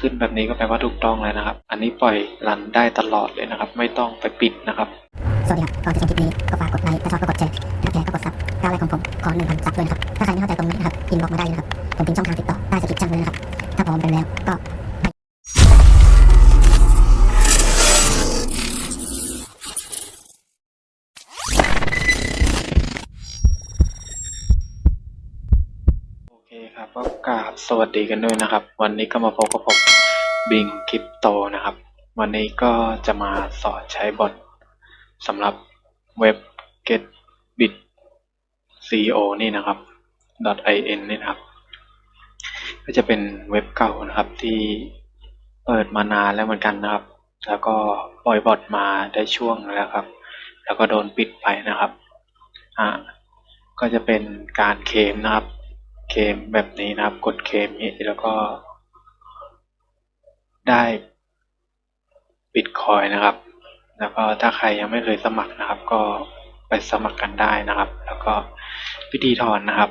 ขึ้นแบบนี้ก็แปลว่าถูกต้องแล้วนะครับ อันนี้ปล่อยรันได้ตลอดเลยนะครับ ไม่ต้องไปปิดนะครับ สวัสดีครับก่อนจะชมคลิปนี้ก็ฝากกด ครับก็กราบสวัสดีกันด้วยนะครับ วันนี้ก็มาพบกับผมบิงคริปโตนะครับ วันนี้ก็จะมาสอนใช้บอทสำหรับเว็บ getbit co นี่นะครับ .in นี่นะครับ ก็จะเป็นเว็บเก่านะครับที่เปิดมานานแล้วเหมือนกันนะครับ แล้วก็ปล่อยบอทมาได้ช่วงแล้วครับ แล้วก็โดนปิดไปนะครับอ่าก็จะเป็นการเคมนะครับ เคมแบบนี้นะครับ กดเคมนี้แล้วก็ได้บิตคอยนะครับ แล้วก็ถ้าใครยังไม่เคยสมัครนะครับ ก็ไปสมัครกันได้นะครับ แล้วก็วิธีถอนนะครับ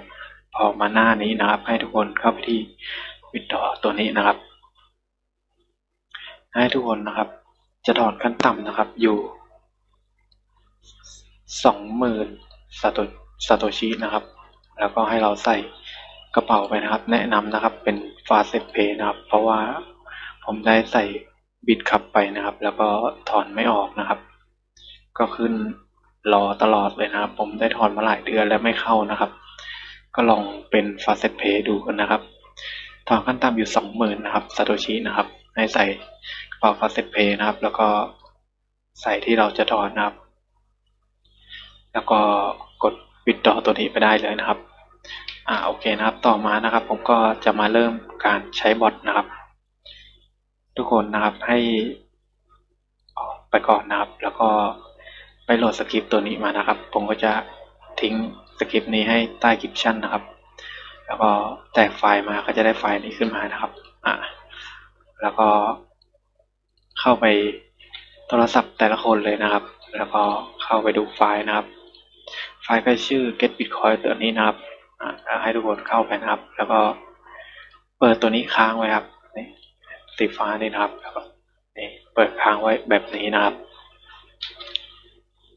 พอมาหน้านี้นะครับ ให้ทุกคนเข้าไปที่วิดดอตัวนี้นะครับ ให้ทุกคนนะครับ จะถอนขั้นต่ำนะครับ อยู่สองหมื่นซาโตซาโตชินะครับ แล้วก็ให้เราใส่ กระเป๋าไปนะครับ แนะนำนะครับเป็นฟาเซ็ตเพนะครับ เพราะว่าผมได้ใส่บิตคับไปนะครับ แล้วก็ถอนไม่ออกนะครับ ก็ขึ้นรอตลอดเลยนะครับ ผมได้ถอนมาหลายเดือนแล้วไม่เข้านะครับ ก็ลองเป็นฟาเซ็ตเพดูกันนะครับถอนขั้นต่ำอยู่สองหมื่นนะครับซาโตชินะครับ ให้ใส่กระเป๋าฟาเซ็ตเพนะครับ แล้วก็ใส่ที่เราจะถอนนะครับ แล้วก็กดวิดดอตัวนี้ไปได้เลยนะครับ อ่าโอเคนะครับ ต่อมานะครับ ผมก็จะมาเริ่มการใช้บอทนะครับ ทุกคนนะครับให้ออกไปก่อนนะครับ แล้วก็ไปโหลดสคริปต์ตัวนี้มานะครับ ผมก็จะทิ้งสคริปต์นี้ให้ใต้คลิปชั่นนะครับ แล้วก็แตกไฟล์มาก็จะได้ไฟล์นี้ขึ้นมานะครับอ่าแล้วก็เข้าไปโทรศัพท์แต่ละคนเลยนะครับ แล้วก็เข้าไปดูไฟล์นะครับ ไฟล์ก็ชื่อ get bitcoin ตัวนี้นะครับ ให้ทุกคนเข้าไปนะครับ แล้วก็เปิดตัวนี้ค้างไว้ครับนี่สีฟ้านี่นะครับแล้วก็นี่เปิดค้างไว้แบบนี้นะครับ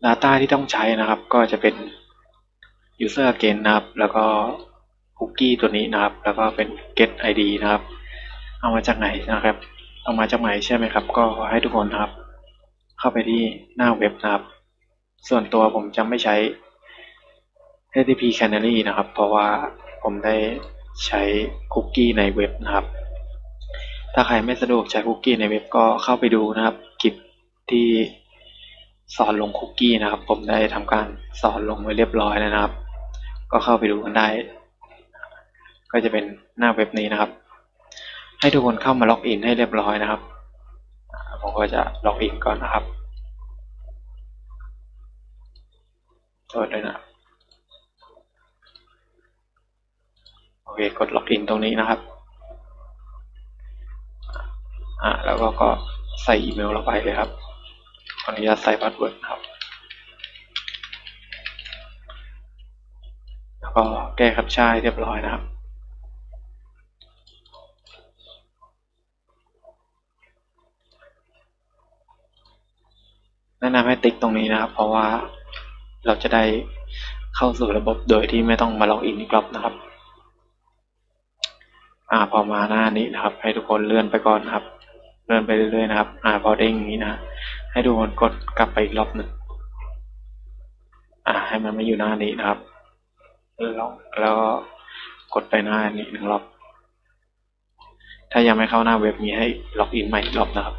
Data ที่ต้องใช้นะครับ ก็จะเป็น user again นะครับ แล้วก็คุกกี้ตัวนี้นะครับ แล้วก็เป็น get id นะครับ เอามาจากไหนนะครับ เอามาจากไหนใช่ไหมครับ ก็ให้ทุกคนนะครับ เข้าไปที่หน้าเว็บนะครับ ส่วนตัวผมจะไม่ใช้ HTTP Canary นะครับ เพราะว่าผมได้ใช้คุกกี้ในเว็บนะครับ ถ้าใครไม่สะดวกใช้คุกกี้ในเว็บก็เข้าไปดูนะครับคลิปที่สอนลงคุกกี้นะครับ ผมได้ทำการสอนลงไว้เรียบร้อยแล้วนะครับ ก็เข้าไปดูกันได้ ก็จะเป็นหน้าเว็บนี้นะครับ ให้ทุกคนเข้ามาล็อกอินให้เรียบร้อยนะครับผมก็จะล็อกอินก่อนนะครับโทษด้วยนะครับ โอ เคกดล็อกอินตรงนี้นะครับ อ่าแล้วก็ก็ใส่อีเมลเราไปเลยครับขออนุญาตใส่พาสเวิร์ดครับ แล้วก็แก้แคปชั่นให้เรียบร้อยนะครับแนะนำให้ติ๊กตรงนี้นะครับ เพราะว่าเราจะได้เข้าสู่ระบบโดยที่ไม่ต้องมาล็อกอินอีกรอบนะครับ อ่าพอมาหน้านี้นะครับ ให้ทุกคนเลื่อนไปก่อนนะครับ เลื่อนไปเรื่อยๆนะครับ อ่าพอเด้งอย่างนี้นะให้ทุกคนกดกลับไปอีกรอบหนึ่งอ่า ให้มันไม่อยู่หน้านี้นะครับแล้วแล้วก็กดไปหน้านี้หนึ่งรอบ ถ้ายังไม่เข้าหน้าเว็บนี้ให้ล็อกอินใหม่อีกรอบนะครับ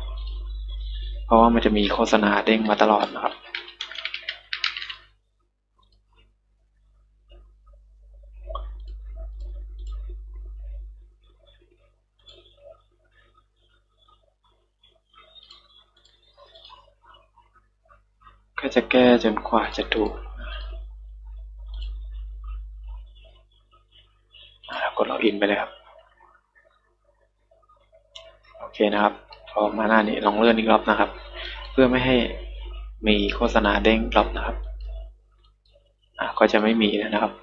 เพราะว่ามันจะมีโฆษณาเด้งมาตลอดนะครับ ก็จะแก้จนกว่าจะถูกกดล็อกอินไปเลยครับ โอเคนะครับ พอมาหน้านี้ลองเลื่อนอีกรอบนะครับ เพื่อไม่ให้มีโฆษณาเด้งรอบนะครับก็จะไม่มีแล้วนะครับ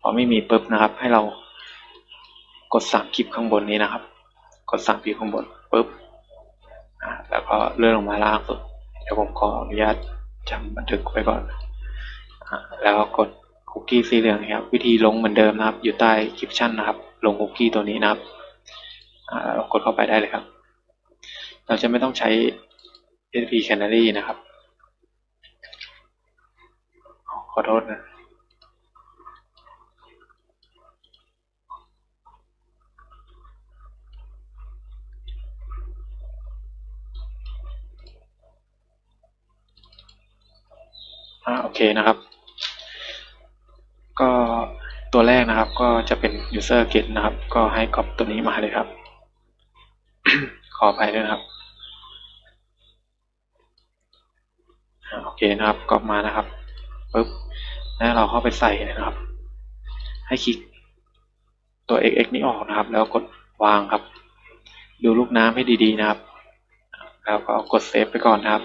พอไม่มีปุ๊บนะครับ ให้เรากดสามคลิปข้างบนนี้นะครับ กดสั่งพิมพ์ข้างบนปุ๊บแล้วก็เลื่อนลงมาล่างสุดเดี๋ยวผมขออนุญาต จำบันทึกไว้ก่อน แล้วกดคุกกี้สีเหลืองครับ วิธีลงเหมือนเดิมนะครับ อยู่ใต้คลิปชั่นนะครับ ลงคุกกี้ตัวนี้นะครับเรากดเข้าไปได้เลยครับ เราจะไม่ต้องใช้ SP Canary นะครับ ขอโทษนะ อ่าโอเคนะครับ ก็ตัวแรกนะครับ ก็จะเป็น user get นะครับ ก็ให้กรอบตัวนี้มาเลยครับ ขออภัยด้วยนะครับอ่าโอเคนะครับกรอบมานะครับปุ๊บแล้วเราเข้าไปใส่นะครับ ให้คลิกตัว xx นี้ออกนะครับ แล้วกดวางครับ ดูลูกน้ำให้ดีๆนะครับ แล้วก็กดเซฟไปก่อนนะครับ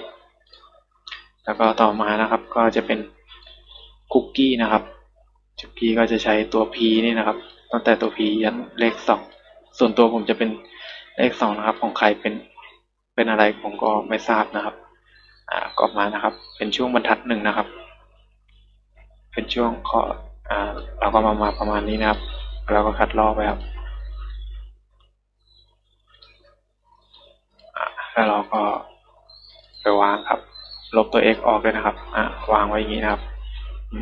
แล้วก็ต่อมานะครับก็จะเป็นคุกกี้นะครับคุกกี้ก็จะใช้ตัว p นี่นะครับ ตั้งแต่ตัว p ยันเลขสองส่วนตัวผมจะเป็นเลขสองนะครับ ของใครเป็นเป็นอะไรผมก็ไม่ทราบนะครับ อ่ากรอบมานะครับ เป็นช่วงบรรทัดหนึ่งนะครับ เป็นช่วงข้ออ่าเราก็มามาประมาณนี้นะครับแล้วก็คัดลอกไปครับอ่าแล้วเราก็ไปวางครับ ลบตัว x ออกเลยนะครับ อ่าวางไว้อย่างนี้นะครับ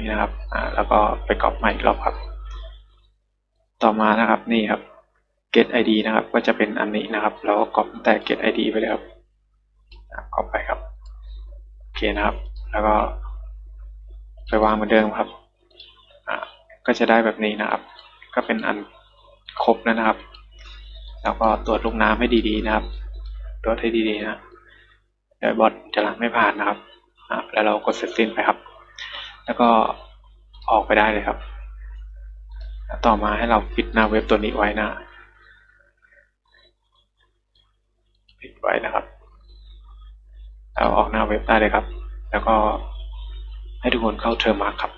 นี้นะครับ อ่า แล้วก็ไปก๊อปใหม่อีกรอบครับ ต่อมานะครับ นี่ครับ get id นะครับ ก็จะเป็นอันนี้นะครับเราก็ก๊อปแต่ get id ไปเลยครับก๊อปไปครับ โอเคนะครับ แล้วก็ไปวางเหมือนเดิมครับ อ่า ก็จะได้แบบนี้นะครับ ก็เป็นอันครบแล้วนะครับ แล้วก็ตรวจลูกน้ำให้ดีๆนะครับ ตรวจให้ดีๆนะ เดี๋ยวบอทจะรับไม่ผ่านนะครับ แล้วเรากดเสร็จสิ้นไปครับ แล้วก็ออกไปได้เลยครับแล้วต่อมาให้เราปิดหน้าเว็บตัวนี้ไว้นะปิดไว้นะครับแล้วออกหน้าเว็บได้เลยครับ แล้วก็ให้ทุกคนเข้าเทอร์มาร์ครับ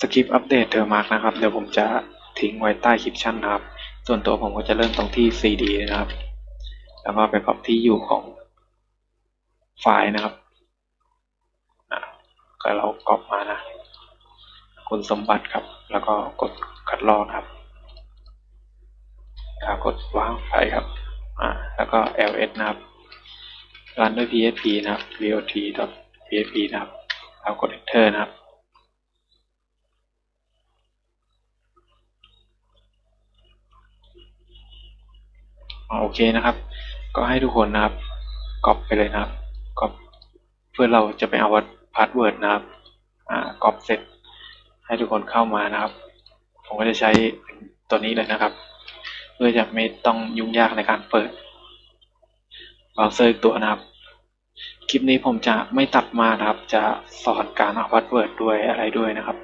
สคริปต์อัปเดตเทอร์มาร์นะครับ เดี๋ยวผมจะทิ้งไว้ใต้คลิปชั่นนะครับ ส่วนตัวผมก็จะเริ่มตรงที่ CD นะครับ แล้วก็ไปกรอบที่อยู่ของไฟล์นะครับอะก็เรากรอบมานะ คุณสมบัติครับ แล้วก็กดคัดลอกครับแล้วกดวางไฟครับ อ่า แล้วก็ ls นะครับรันด้วย php นะครับ vot.php นะครับแล้วกด enter นะครับอ่าโอเคนะครับ ก็ให้ทุกคนนะครับก๊อปไปเลยนะครับก๊อปเพื่อเราจะไปเอาพาสเวิร์ดนะครับอ่าก๊อปเสร็จให้ทุกคนเข้ามานะครับ ผมก็จะใช้ตัวนี้เลยนะครับ เพื่อจะไม่ต้องยุ่งยากในการเปิดเบราว์เซอร์อีกตัวนะครับ คลิปนี้ผมจะไม่ตัดมานะครับ จะสอนการเอาพาสเวิร์ดด้วยอะไรด้วยนะครับ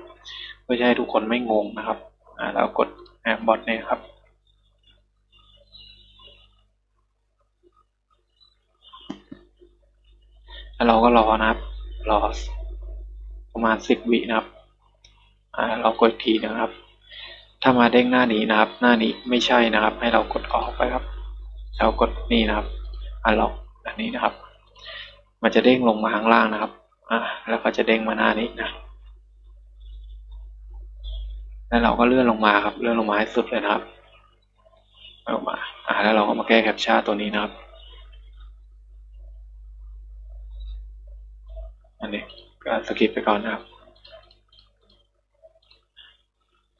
เพื่อจะให้ทุกคนไม่งงนะครับอ่าแล้วกดแอปบอทเนี่ยครับ 60 วินะครับ อ่า เรากดทีนะครับ ถ้ามาเด้งหน้านี้นะครับ หน้านี้ไม่ใช่นะครับ ให้เรากดออกไปครับ เรากดนี่นะครับอะลองอันนี้นะครับ มันจะเด้งลงมาข้างล่างนะครับ อะแล้วก็จะเด้งมาหน้านี้นะ แล้วเราก็เลื่อนลงมาครับ เลื่อนลงมาให้สุดเลยนะครับออกมา อะแล้วเราก็มาแก้แคปชั่นตัวนี้นะครับ อันนี้ก็สกิปไปก่อนนะครับ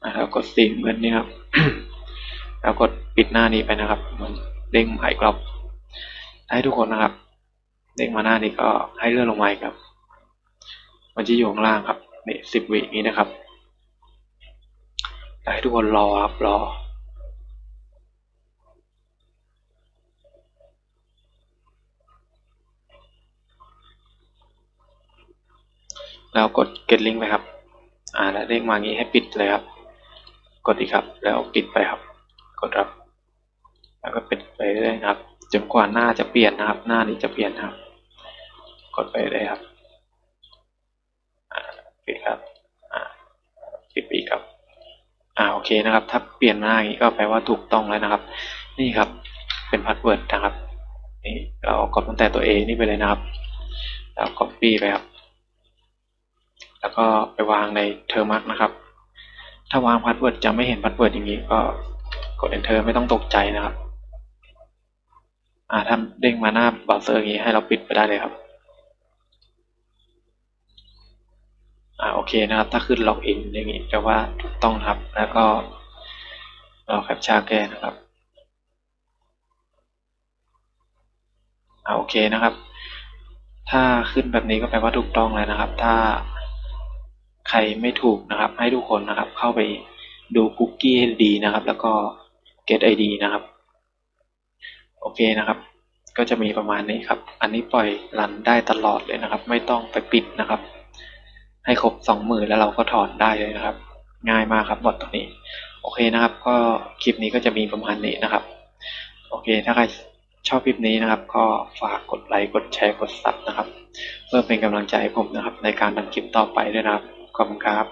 อ่าแล้วกดสีเหมือนนี่ครับแล้วกดปิดหน้านี้ไปนะครับมือนเด้งมาอีกรอบให้ทุกคนนะครับ เด้งมาหน้านี้ก็ให้เลื่อนลงมาอีกครับ มันจะอยู่ข้างล่างครับนี่สิบวินี้นะครับให้ทุกคนรอครับรอแล้วกด get link ไปครับ อ่า แล้วเด้งมางี้ให้ปิดเลยครับ กดอีกครับ แล้วปิดไปครับ กดรับ แล้วก็ปิดไปเรื่อยๆนะครับ จนกว่าหน้าจะเปลี่ยนนะครับ หน้านี้จะเปลี่ยนครับ กดไปเลยครับปิดครับปิดอีกครับ อ่าโอเคนะครับ ถ้าเปลี่ยนหน้าอย่างนี้ก็แปลว่าถูกต้องแล้วนะครับ นี่ครับ เป็นพาสเวิร์ดนะครับ นี่เรากดตั้งแต่ตัว A นี่ไปเลยนะครับ แล้ว copy ไปครับ แล้วก็ไปวางในเทอร์มักนะครับ ถ้าวางพาสเวิร์ดจะไม่เห็นพาสเวิร์ดอย่างนี้ก็กด enter ไม่ต้องตกใจนะครับ อ่าถ้าเด้งมาหน้าเบราว์เซอร์อย่างนี้ให้เราปิดไปได้เลยครับ อ่าโอเคนะครับ ถ้าขึ้นล็อกอินอย่างนี้แปลว่าถูกต้องครับ แล้วก็เราแคปชาแก้นะครับ อ่าโอเคนะครับ ถ้าขึ้นแบบนี้ก็แปลว่าถูกต้องแล้วนะครับ ถ้า ใครไม่ถูกนะครับ ให้ทุกคนนะครับ เข้าไปดูคุกกี้ให้ดีนะครับ แล้วก็ get ID นะครับ โอเคนะครับ ก็จะมีประมาณนี้ครับ อันนี้ปล่อยรันได้ตลอดเลยนะครับ ไม่ต้องไปปิดนะครับ ให้ครบสองหมื่นแล้วเราก็ถอนได้เลยนะครับ ง่ายมากครับบอทตัวนี้ โอเคนะครับ ก็คลิปนี้ก็จะมีประมาณนี้นะครับ โอเค ถ้าใครชอบคลิปนี้นะครับ ก็ฝากกดไลค์กดแชร์กดซับนะครับ เพื่อเป็นกำลังใจให้ผมนะครับ ในการทำคลิปต่อไปด้วยนะครับ ขอบคุณครับ